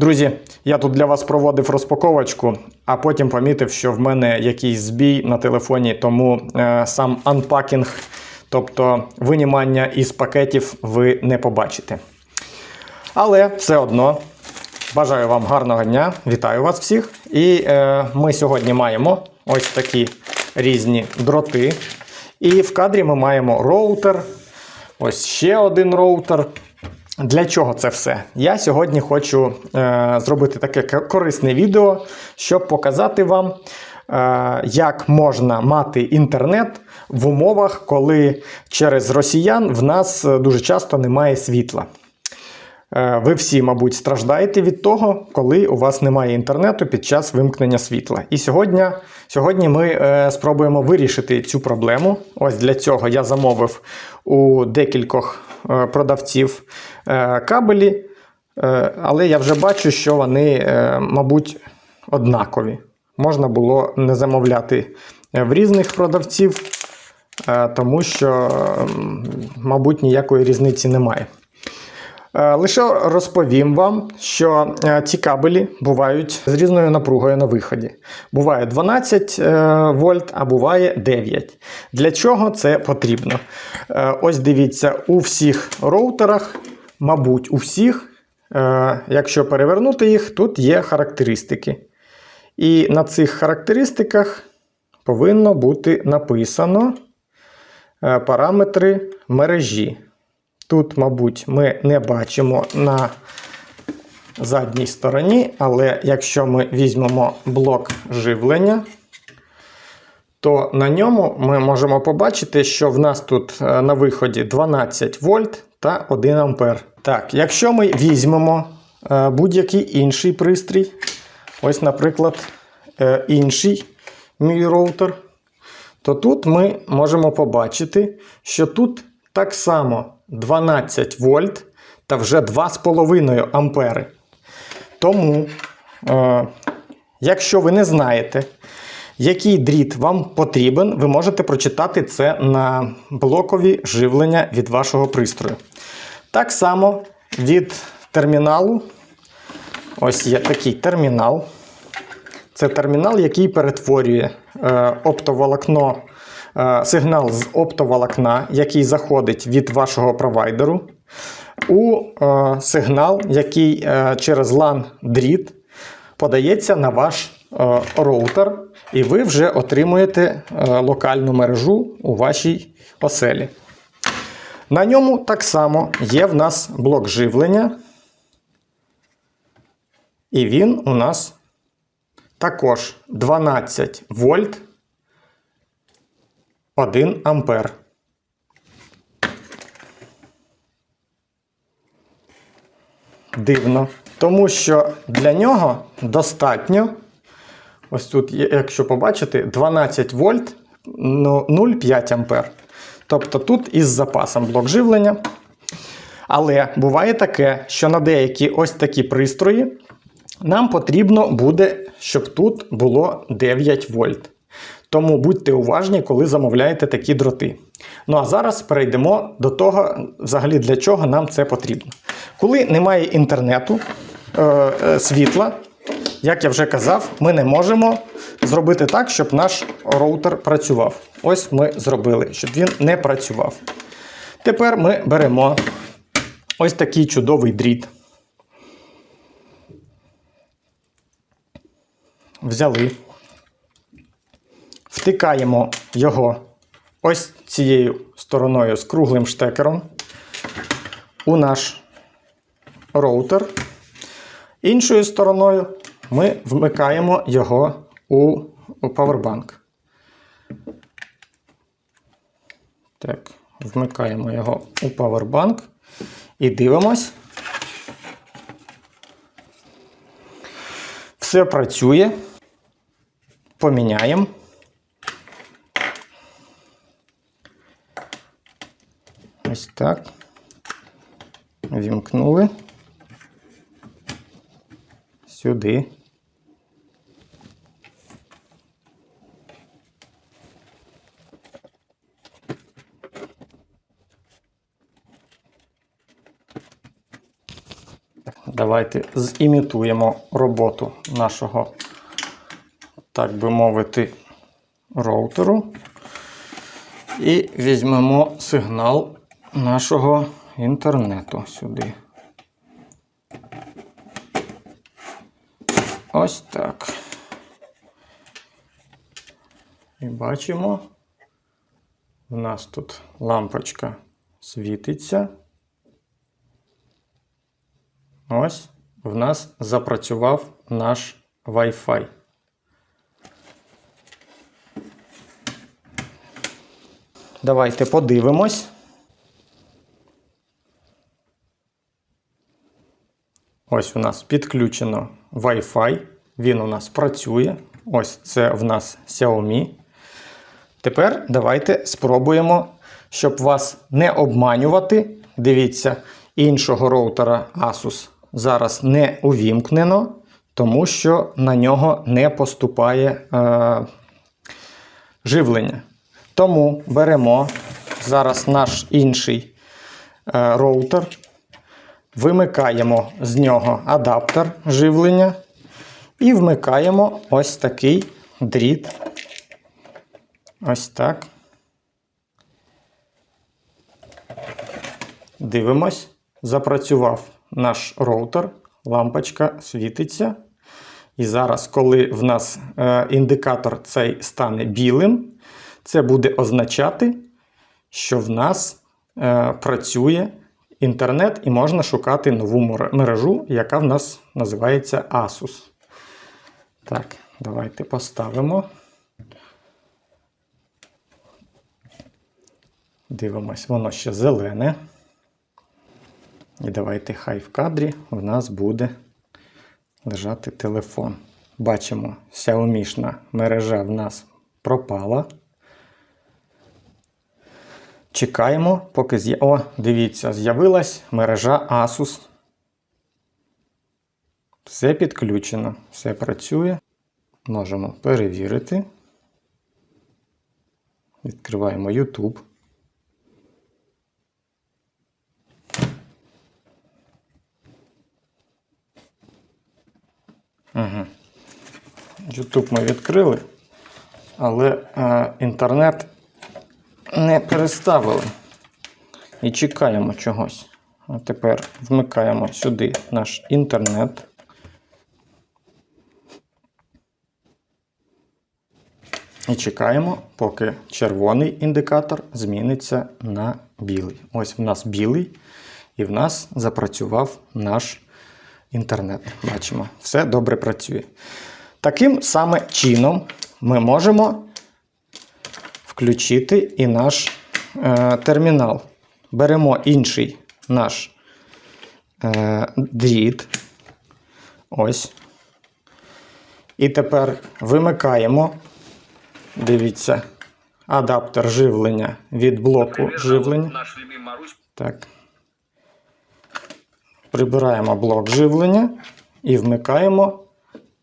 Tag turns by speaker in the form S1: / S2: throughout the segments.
S1: Друзі, я тут для вас проводив розпаковочку, а потім помітив, що в мене якийсь збій на телефоні, тому е, сам анпакінг, тобто винімання із пакетів, ви не побачите. Але все одно бажаю вам гарного дня, вітаю вас всіх. І е, ми сьогодні маємо ось такі різні дроти. І в кадрі ми маємо роутер, ось ще один роутер. Для чого це все? Я сьогодні хочу е, зробити таке корисне відео, щоб показати вам, е, як можна мати інтернет в умовах, коли через росіян в нас е, дуже часто немає світла. Е, Ви всі, мабуть, страждаєте від того, коли у вас немає інтернету під час вимкнення світла. І сьогодні, сьогодні ми е, спробуємо вирішити цю проблему. Ось для цього я замовив у декількох продавців е, кабелі, е, але я вже бачу, що вони, е, мабуть, однакові. Можна було не замовляти е, в різних продавців, е, тому що, мабуть, ніякої різниці немає. Е, Лише розповім вам, що е, ці кабелі бувають з різною напругою на виході. Буває 12 е, вольт, а буває 9. Для чого це потрібно? Ось дивіться, у всіх роутерах, мабуть, у всіх, якщо перевернути їх, тут є характеристики. І на цих характеристиках повинно бути написано параметри мережі. Тут, мабуть, ми не бачимо на задній стороні, але якщо ми візьмемо блок живлення, то на ньому ми можемо побачити, що в нас тут е, на виході 12 вольт та 1 ампер. Так, якщо ми візьмемо е, будь-який інший пристрій, ось, наприклад, е, інший мій роутер, то тут ми можемо побачити, що тут так само 12 вольт та вже 2,5 ампери. Тому, е, якщо ви не знаєте, який дріт вам потрібен, ви можете прочитати це на блокові живлення від вашого пристрою. Так само від терміналу. Ось є такий термінал. Це термінал, який перетворює е, оптоволокно, сигнал з оптоволокна, який заходить від вашого провайдеру, у е, сигнал, який е, через LAN дріт подається на ваш е, роутер, і ви вже отримуєте е, локальну мережу у вашій оселі. На ньому так само є в нас блок живлення, і він у нас також 12 вольт 1 ампер. Дивно. Тому що для нього достатньо, ось тут, якщо побачите, 12 вольт ну, 0,5 ампер. Тобто тут із запасом блок живлення. Але буває таке, що на деякі ось такі пристрої нам потрібно буде, щоб тут було 9 вольт. Тому будьте уважні, коли замовляєте такі дроти. Ну а зараз перейдемо до того, взагалі для чого нам це потрібно. Коли немає інтернету, е, е, світла, як я вже казав, ми не можемо зробити так, щоб наш роутер працював. Ось ми зробили, щоб він не працював. Тепер ми беремо ось такий чудовий дріт. Взяли, втикаємо його ось цією стороною з круглим штекером у наш роутер. Іншою стороною ми вмикаємо його у, павербанк. Так, вмикаємо його у павербанк і дивимось. Все працює. Поміняємо. Ось так. Вімкнули. Сюди. Давайте зімітуємо роботу нашого, так би мовити, роутеру. І візьмемо сигнал нашого інтернету сюди. Ось так. І бачимо, в нас тут лампочка світиться. Ось в нас запрацював наш Wi-Fi. Давайте подивимось. Ось у нас підключено Wi-Fi. Він у нас працює. Ось це в нас Xiaomi. Тепер давайте спробуємо, щоб вас не обманювати. Дивіться, іншого роутера Asus зараз не увімкнено, тому що на нього не поступає е, живлення. Тому беремо зараз наш інший е, роутер, вимикаємо з нього адаптер живлення і вмикаємо ось такий дріт. Ось так. Дивимось. Запрацював наш роутер, лампочка світиться. І зараз, коли в нас е, індикатор цей стане білим, це буде означати, що в нас е, працює інтернет і можна шукати нову мережу, яка в нас називається Asus. Так, давайте поставимо. Дивимось, воно ще зелене. І давайте хай в кадрі в нас буде лежати телефон. Бачимо, Xiaomi мережа в нас пропала. Чекаємо, поки з'я... О, дивіться, з'явилась мережа Asus. Все підключено, все працює. Можемо перевірити. Відкриваємо YouTube. Угу. YouTube ми відкрили, але е, інтернет не переставили. І чекаємо чогось. А тепер вмикаємо сюди наш інтернет. І чекаємо, поки червоний індикатор зміниться на білий. Ось в нас білий, і в нас запрацював наш інтернет. Бачимо, все добре працює. Таким саме чином ми можемо включити і наш е, термінал. Беремо інший наш е, дріт. Ось. І тепер вимикаємо. Дивіться, адаптер живлення від блоку живлення. Так. Прибираємо блок живлення і вмикаємо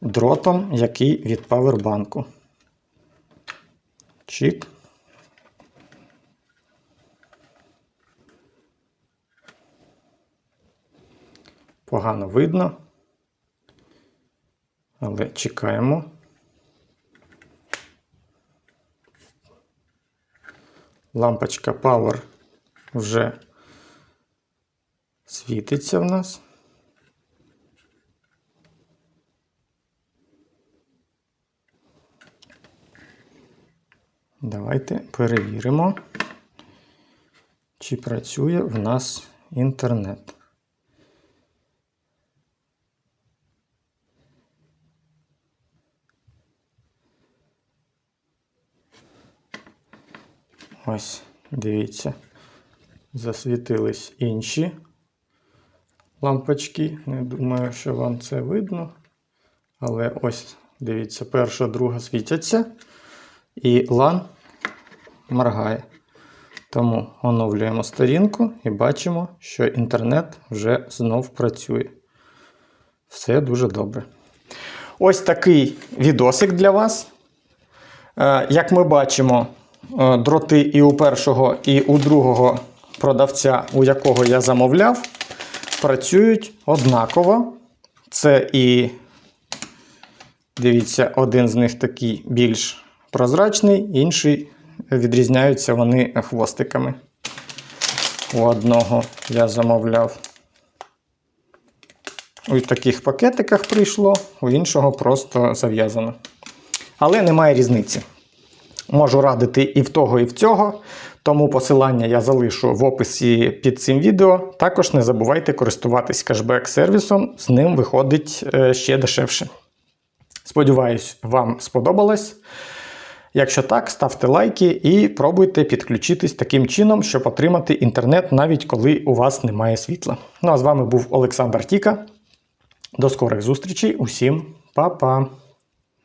S1: дротом, який від павербанку. Чик. Погано видно. Але чекаємо. Лампочка Power вже світиться в нас. Давайте перевіримо, чи працює в нас інтернет. Ось, дивіться, засвітились інші лампочки. Не думаю, що вам це видно. Але ось, дивіться, перша, друга світяться, і лан моргає. Тому оновлюємо сторінку і бачимо, що інтернет вже знов працює. Все дуже добре. Ось такий відосик для вас. Е, Як ми бачимо, дроти і у першого, і у другого продавця, у якого я замовляв, працюють однаково. Це і, дивіться, один з них такий більш прозрачний, інший відрізняються вони хвостиками. У одного я замовляв. У таких пакетиках прийшло, у іншого просто зав'язано. Але немає різниці. Можу радити і в того, і в цього. Тому посилання я залишу в описі під цим відео. Також не забувайте користуватись кешбек-сервісом, з ним виходить е, ще дешевше. Сподіваюсь, вам сподобалось. Якщо так, ставте лайки і пробуйте підключитись таким чином, щоб отримати інтернет навіть коли у вас немає світла. Ну а з вами був Олександр Тіка. До скорих зустрічей, усім па-па!